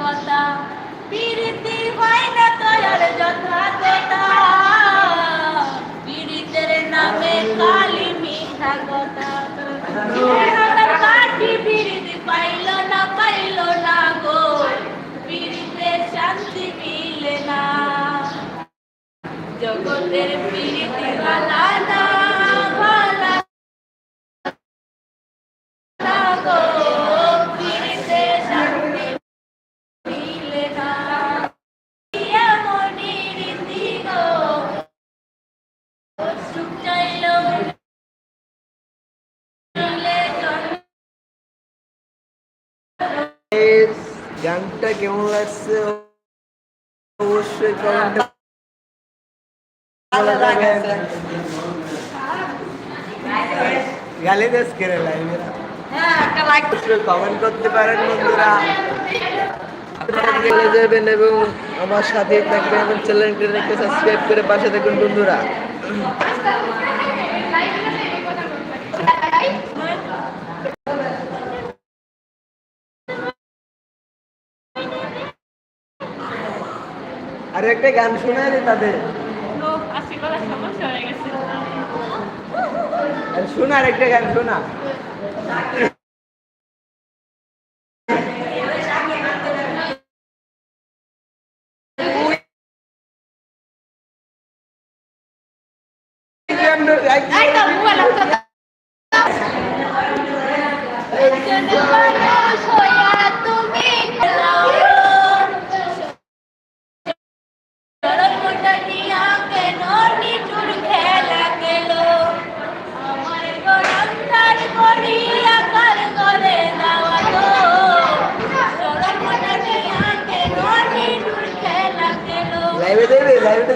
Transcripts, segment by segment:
কথা। পিরিতি হয় না তয়ার যথা কথা পিরিতের নামে কালি মিঠা কথা। কাটি পিরিতি পাইল না পাইল না গো। পিরিতে শান্তি মিলে না। জগতের পিরিতি বালা না গানটা কেমন লাগছে? অবশ্যই কমেন্টে গালি দেশ করে। লাইভে কমেন্ট করতে পারেন বন্ধুরা। চলে যাবেন এবং আমার সাথে থাকবেন এবং চ্যানেলটিকে সাবস্ক্রাইব করে পাশে থাকুন বন্ধুরা। আর একটা গান শোনায় রে তাদের। আর একটা গান শোনা। এই তো মোবাইল লাইভে দেবে লাইভে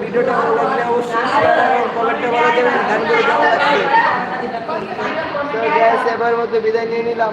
ভিডিওটা ভালো লাগলে অবশ্যই কমেন্টে দেবেন গ্যাস এবার মতো বিদায় নিয়ে নিলাম।